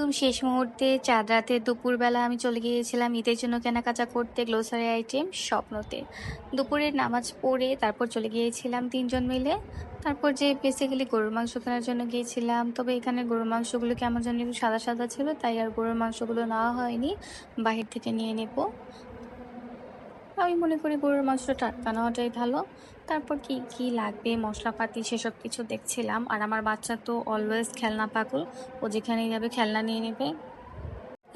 একদম শেষ মুহূর্তে, চাঁদ রাতে দুপুরবেলা আমি চলে গিয়েছিলাম ঈদের জন্য কেনাকাটা করতে গ্লোসারি আইটেম স্বপ্নতে। দুপুরের নামাজ পড়ে তারপর চলে গিয়েছিলাম তিনজন মিলে। তারপর যে বেসিক্যালি গরুর মাংস কেনার জন্য গিয়েছিলাম, তবে এখানে গরুর মাংসগুলো কেমন যেন একটু সাদা সাদা ছিল, তাই আর গরুর মাংসগুলো নেওয়া হয়নি। বাহির থেকে নিয়ে নেব। আমি মনে করি গরুর মাংসটা টাটকা নেওয়াটাই ভালো। তারপর কি কি লাগবে, মশলাপাতি সেসব কিছু দেখছিলাম। আর আমার বাচ্চা তো অলওয়েজ খেলনা পাগল। ও যেখানেই যাবে খেলনা নিয়ে নেবে।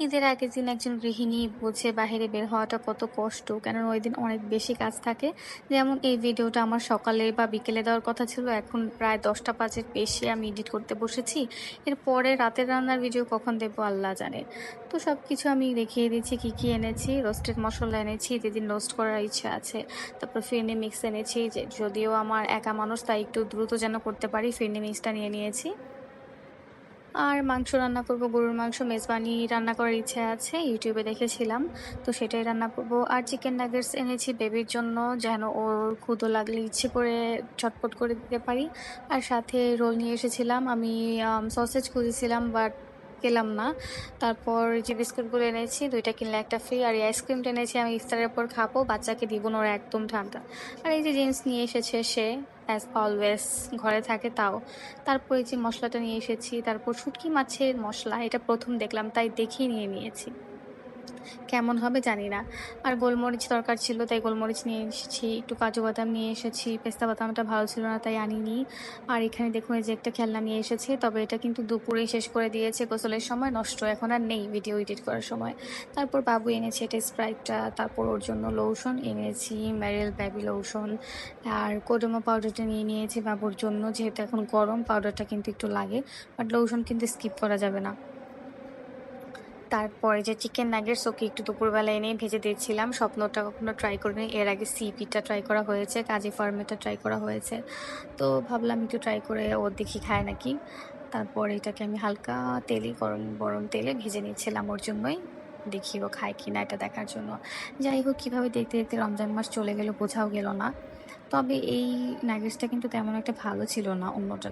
ঈদের আগের দিন একজন গৃহিণী বুঝে বাইরে বের হওয়াটা কত কষ্ট। কেন ওই দিন অনেক বেশি কাজ থাকে। যেমন এই ভিডিওটা আমার সকালে বা বিকেলে দেওয়ার কথা ছিল। এখন প্রায় দশটা পাঁচের বেশি আমি এডিট করতে বসেছি। এরপরে রাতের রান্নার ভিডিও কখন দেবো আল্লাহ জানে। তো সব কিছু আমি দেখিয়ে দিচ্ছি কি কি এনেছি। রোস্টেড মশলা এনেছি, যেদিন রোস্ট করার ইচ্ছা আছে। তারপর ফিরনি মিক্স এনেছি, যে যদিও আমার একা মানুষ, তাই একটু দ্রুত যেন করতে পারি। ফিরনি মিক্সটা নিয়ে নিয়েছি। আর মাংস রান্না করব, গরুর মাংস, মেজবানি রান্না করার ইচ্ছে আছে, ইউটিউবে দেখেছিলাম। তো সেটাই রান্না করব। আর চিকেন নাগেটস এনেছি বেবির জন্য, যেন ওর ক্ষুদো লাগলে ইচ্ছে করে চটপট করে দিতে পারি। আর সাথে রোল নিয়ে এসেছিলাম, আমি সসেজ খুঁজেছিলাম বাট পেলাম না। তারপর যে বিস্কুটগুলো এনেছি, দুইটা কিনলে একটা ফ্রি আর এই আইসক্রিমটা এনেছি আমি ইফতারের পর খাব, বাচ্চাকে দিব না, ওরা একদম ঠান্ডা। আর এই যে জিন্স নিয়ে এসেছে সে অ্যাজ অলওয়েজ ঘরে থাকে তাও। তারপর তারপরে যে মশলাটা নিয়ে এসেছি, তারপর শুটকি মাছের মশলা, এটা প্রথম দেখলাম, তাই দেখেই নিয়ে নিয়েছি। কেমন হবে জানি না। আর গোলমরিচ দরকার ছিল, তাই গোলমরিচ নিয়ে এসেছি, একটু কাজু বাদাম নিয়ে এসেছি, পেস্তা বাদামটা ভালো ছিল না, তাই আনিনি। আর এখানে দেখুন, এই যে একটা খেলনা নিয়ে এসেছে, তবে এটা কিন্তু দুপুরে শেষ করে দিয়েছে, গোসলের সময় নষ্ট এখন আর নেই ভিডিও এডিট করার সময়। তারপর বাবু এনেছে এটা স্প্রাইটটা তারপর ওর জন্য লোশন এনেছি ম্যারেল বেবি লোশন, আর কোডোমা পাউডারটা নিয়ে নিয়েছি বাবুর জন্য, যেহেতু এখন গরম, পাউডারটা কিন্তু একটু লাগে, বাট লোশন কিন্তু স্কিপ করা যাবে না। তারপরে যে চিকেন নাগেটস ওকে একটু দুপুরবেলা এনে ভেজে দিয়েছিলাম। স্বপ্নটা কখনো ট্রাই করিনি। এর আগে সিপিটা ট্রাই করা হয়েছে, কাজী ফার্মেটা ট্রাই করা হয়েছে। তো ভাবলাম একটু ট্রাই করে ও দেখি খায় নাকি। তারপর এটাকে আমি হালকা তেলে, গরম গরম তেলে ভেজে নিয়েছিলাম ওর জন্যই। দেখি ও খায় কি না এটা দেখার জন্য। যাই হোক, কীভাবে দেখতে দেখতে রমজান মাস চলে গেল বোঝাও গেল না। তবে এই নাগেটসটা কিন্তু তেমন একটা ভালো ছিল না অন্যটা।